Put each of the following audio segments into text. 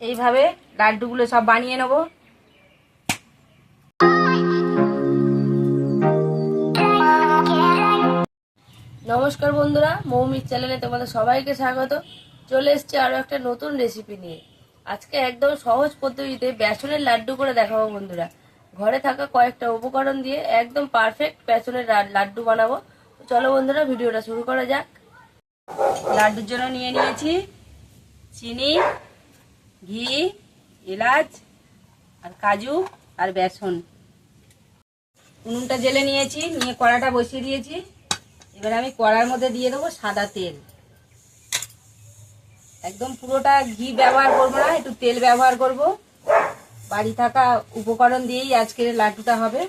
এইভাবে লাড্ডুগুলো সব বানিয়ে নেব। নমস্কার বন্ধুরা, মৌমির চ্যানেলে তোমাদের সবাইকে স্বাগত। চলে এসেছি আরও একটা নতুন রেসিপি নিয়ে। আজকে একদম সহজ পদ্ধতিতে বেসনের লাড্ডু করে দেখাবো বন্ধুরা। ঘরে থাকা কয়েকটা উপকরণ দিয়ে একদম পারফেক্ট বেসনের লাড্ডু বানাবো। চলো বন্ধুরা, ভিডিওটা শুরু করা যাক। লাড্ডুর জন্য নিয়ে নিয়েছি চিনি ঘি, এলাচ, আর কাজু, আর বেসন। উনুনটা জেলে নিয়েছি, নিয়ে কড়াটা বসিয়ে দিয়েছি। এবার আমি কড়ার মধ্যে দিয়ে দেবো সাদা তেল। একদম পুরোটা ঘি ব্যবহার করব না, একটু তেল ব্যবহার করব। বাড়ি থাকা উপকরণ দিয়েই আজকের লাড্ডুটা হবে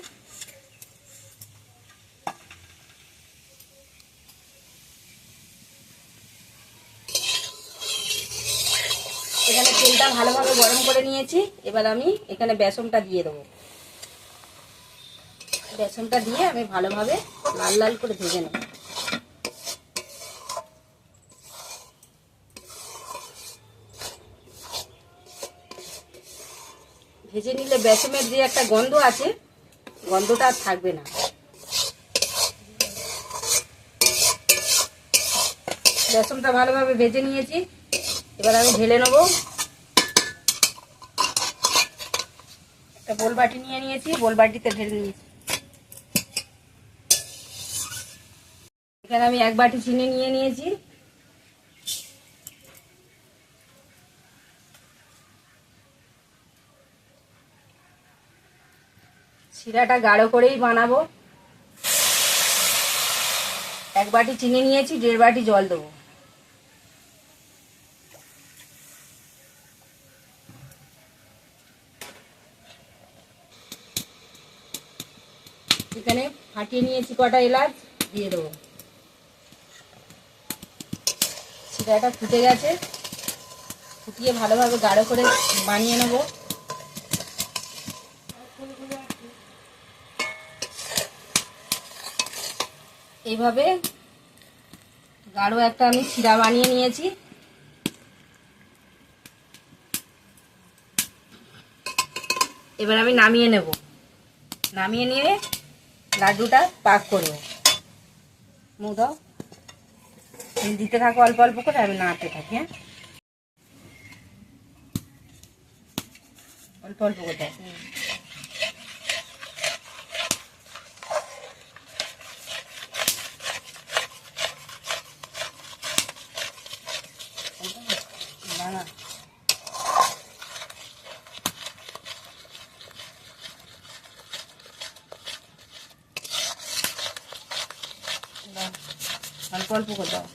এখানে তেলটা ভালোভাবে গরম করে নিয়েছি। এবার আমি এখানে বেসনটা দিয়ে দেবো। বেসনটা দিয়ে আমি ভালোভাবে লাল লাল করে ভেজে নেব। ভেজে নিলে বেসনের যে একটা গন্ধ আছে, গন্ধটা আর থাকবে না। বেসনটা ভালোভাবে ভেজে নিয়েছি। এবার আমি ঢেলে নেব। একটা বোল বাটি নিয়ে নিয়েছি বোল বাটিতে ঢেলে নিয়েছি। এখানে আমি এক বাটি চিনি নিয়ে নিয়েছি। শিরাটা গাঢ় করেই বানাবো। এক বাটি চিনি নিয়েছি, দেড় বাটি জল দেবো। এখানে ফাটিয়ে নিয়েছি কটা এলাচ, দিয়ে দেবো। শিরাটা ফুটে গেছে। ফুটিয়ে ভালোভাবে গাঢ় করে বানিয়ে নেব। এইভাবে গাঢ় একটা আমি শিরা বানিয়ে নিয়েছি। এবার আমি নামিয়ে নেব। নামিয়ে নিয়ে লাড্ডুটা পাক করব মু দাও। দিতে থাকো অল্প অল্প করে, আমি নাড়তে থাকি হ্যাঁ? অল্প অল্প করে দাও না না দাও। অল্প অল্প করে দাও।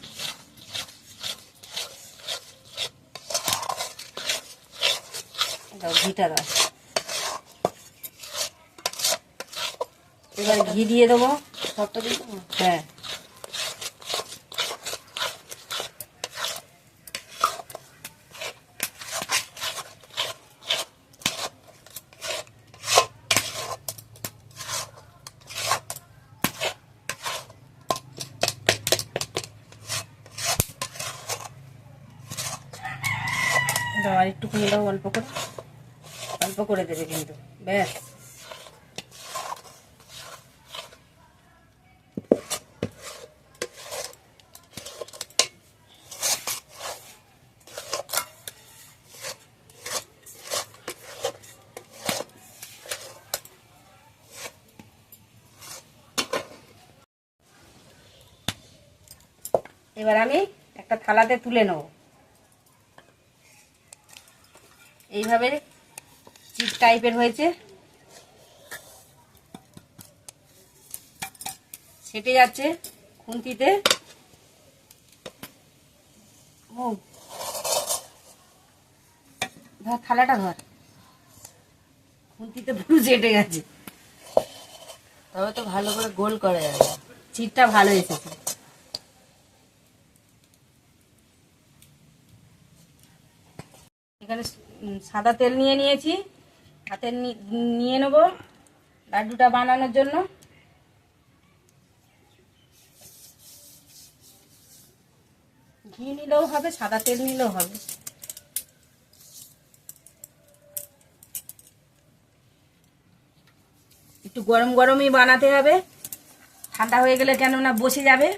দাও ঘিটা দাও। এবার ঘি দিয়ে দেবো। সবটা দিয়ে দেবো? হ্যাঁ। দাও, আর একটু করে দাও, অল্প করে। অল্প করে দেবে কিন্তু, ব্যাস। এবার আমি একটা থালাতে তুলে নেব। এইভাবে চিপ টাইপের হয়েছে। সেটে যাচ্ছে খুন্তিতে। ধর, থালাটা ধর। খুন্তিতে পুরো চেটে গেছে। তবে তো ভালো করে গোল করা যাবে চিটটা ভালো এসেছে। এখানে সাদা তেল নিয়ে নিয়েছি। হাতে নিয়ে নেব লাড্ডুটা বানানোর জন্য। ঘি নিলেও হবে, সাদা তেল নিলেও হবে। একটু গরম গরমই বানাতে হবে। ঠান্ডা হয়ে গেলে কেননা বসে যাবে।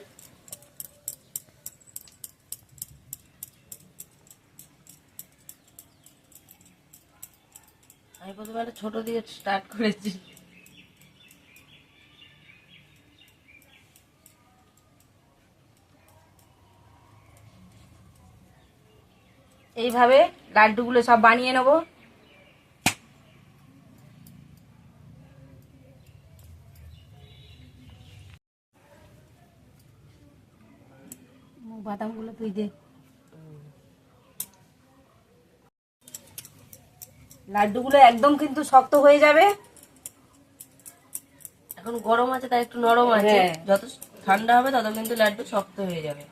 আমি প্রথমে একটা ছোট দিয়ে স্টার্ট করেছি। এইভাবে লাড্ডুগুলো সব বানিয়ে নেব। বাদামগুলো তুই দে। লাড্ডুগুলো একদম কিন্তু শক্ত হয়ে যাবে। এখন গরম আছে তাই একটু নরম আছে। হ্যাঁ। যত ঠান্ডা হবে তত কিন্তু লাড্ডু শক্ত হয়ে যাবে।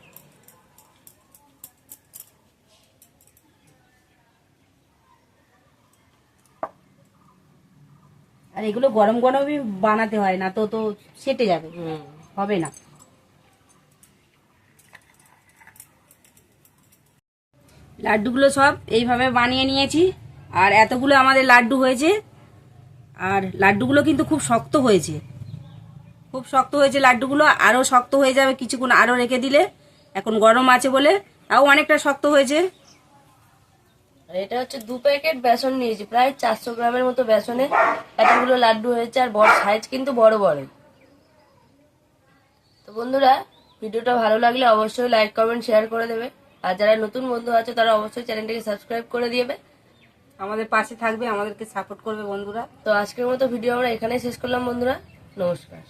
আর এগুলো গরম গরমই বানাতে হয় না তো তো সেটে যাবে। হুম। হবে না। লাড্ডুগুলো সব এইভাবে বানিয়ে নিয়েছি। আর এতগুলো আমাদের লাড্ডু হয়েছে। আর লাড্ডুগুলো কিন্তু খুব শক্ত হয়েছে। খুব শক্ত হয়েছে লাড্ডুগুলো। আরও শক্ত হয়ে যাবে কিছুক্ষণ আরও রেখে দিলে। এখন গরম আছে বলে। তাও অনেকটা শক্ত হয়েছে। আর এটা হচ্ছে দু প্যাকেট বেসন নিয়েছি। প্রায় চারশো গ্রামের মতো বেসনে এতগুলো লাড্ডু হয়েছে। আর বড় সাইজ কিন্তু বড় বড়। তো বন্ধুরা, ভিডিওটা ভালো লাগলে অবশ্যই লাইক, কমেন্ট, শেয়ার করে দেবে। আর যারা নতুন বন্ধু আছে, তারা অবশ্যই চ্যানেলটিকে সাবস্ক্রাইব করে দিবে আমাদের পাশে থাকবে, আমাদেরকে সাপোর্ট করবে বন্ধুরা। তো আজকের মতো ভিডিও আমরা এখানেই শেষ করলাম বন্ধুরা। নমস্কার।